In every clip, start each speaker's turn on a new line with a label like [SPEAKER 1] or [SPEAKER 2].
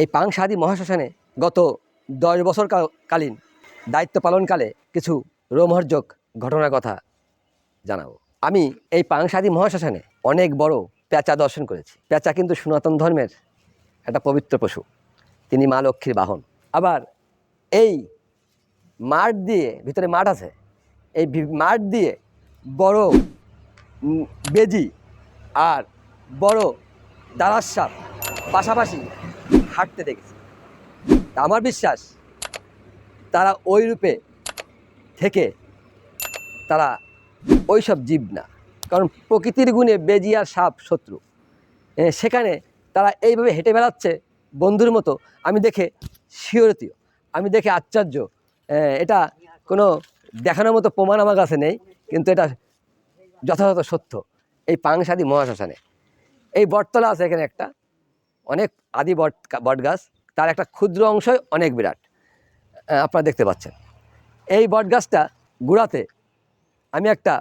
[SPEAKER 1] এই পাংশাদি মহাশ্মশানে গত দশ বছর কালীন দায়িত্ব পালনকালে কিছু রোমহর্জক ঘটনার কথা জানাব। আমি এই পাংশাদি মহাশ্মশানে অনেক বড় পেঁচা দর্শন করেছি। পেঁচা কিন্তু সনাতন ধর্মের একটা পবিত্র পশু। তিনি মা লক্ষ্মীর বাহন। আবার এই মাঠ দিয়ে ভিতরে মাঠ আছে, এই মাঠ দিয়ে বড় বেজি আর বড় দারার সাপ পাশাপাশি হাঁটতে দেখেছি। আমার বিশ্বাস, তারা ওই রূপে থেকে তারা ওই সব জীব না। কারণ প্রকৃতির গুণে বেজি আর সাপ শত্রু। সেখানে তারা এইভাবে হেঁটে বেড়াচ্ছে বন্ধুর মতো। আমি দেখে শিওরতীয় আমি দেখে আশ্চর্য। এটা কোনো দেখানোর মতো প্রমাণ আমার কাছে নেই, কিন্তু এটা যথাযথ সত্য। এই পাংশাদি মহাশ্মশানে। এই বটতলা আছে এখানে একটা। অনেক আদি বট বট গাছ তার একটা ক্ষুদ্র অংশই অনেক বিরাট। আপনারা দেখতে পাচ্ছেন। এই বট গাছটা গোড়াতে আমি একটা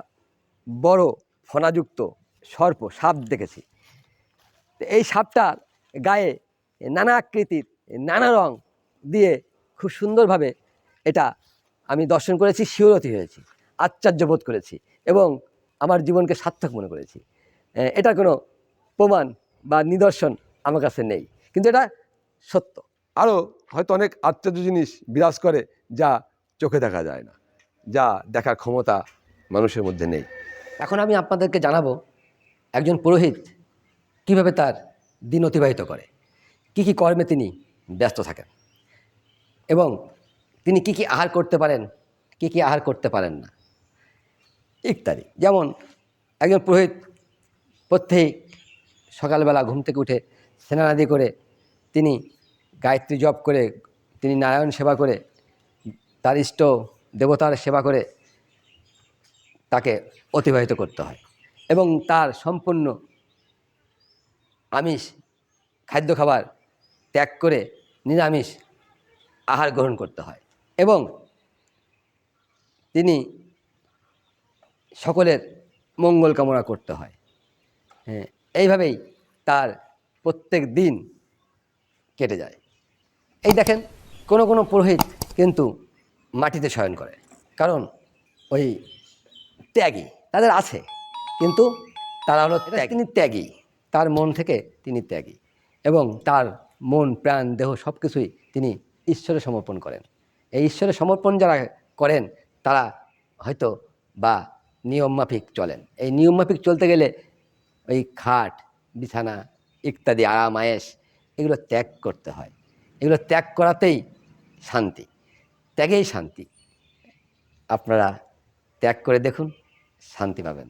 [SPEAKER 1] বড় ফণাযুক্ত সর্প সাপ দেখেছি। এই সাপটার গায়ে নানা আকৃতির নানা রং দিয়ে খুব সুন্দরভাবে এটা আমি দর্শন করেছি শিওরতি হয়েছি, আশ্চর্য বোধ করেছি এবং আমার জীবনকে সার্থক মনে করেছি। এটার কোনো প্রমাণ বা নিদর্শন আমার কাছে নেই। কিন্তু এটা সত্য।
[SPEAKER 2] আরও হয়তো অনেক আশ্চর্য জিনিস বিরাজ করে যা চোখে দেখা যায় না, যা দেখার ক্ষমতা মানুষের মধ্যে নেই।
[SPEAKER 1] এখন আমি আপনাদেরকে জানাব একজন পুরোহিত কীভাবে তার দিন অতিবাহিত করে, কি কি কর্মে তিনি ব্যস্ত থাকেন এবং তিনি কি কি আহার করতে পারেন, কি কি আহার করতে পারেন না, ইত্যাদি। যেমন একজন পুরোহিত প্রত্যেক সকালবেলা ঘুম থেকে উঠে স্নানাদি করে তিনি গায়ত্রী জপ করে, তিনি নারায়ণ সেবা করে, তার ইষ্ট দেবতার সেবা করে তাকে অতিবাহিত করতে হয় এবং তার সম্পূর্ণ আমিষ, খাদ্য খাবার ত্যাগ করে নিরামিষ আহার গ্রহণ করতে হয় এবং তিনি সকলের মঙ্গল কামনা করতে হয়। হ্যাঁ এইভাবেই তার প্রত্যেক দিন কেটে যায়। এই দেখেন কোনো কোনো পুরোহিত কিন্তু মাটিতে শয়ন করে। কারণ ওই ত্যাগী তাদের আছে কিন্তু তারা হলো। তিনি ত্যাগী। তার মন থেকে তিনি ত্যাগী এবং তার মন প্রাণ দেহ সব কিছুই তিনি ঈশ্বরে সমর্পণ করেন। এই ঈশ্বরে সমর্পণ যারা করেন তারা হয়তো বা নিয়মমাফিক চলেন। এই নিয়মমাফিক চলতে গেলে ওই খাট বিছানা, ইত্যাদি, আরাম আয়েস এগুলো ত্যাগ করতে হয়। এগুলো ত্যাগ করাতেই শান্তি, ত্যাগেই শান্তি। আপনারা ত্যাগ করে দেখুন, শান্তি পাবেন।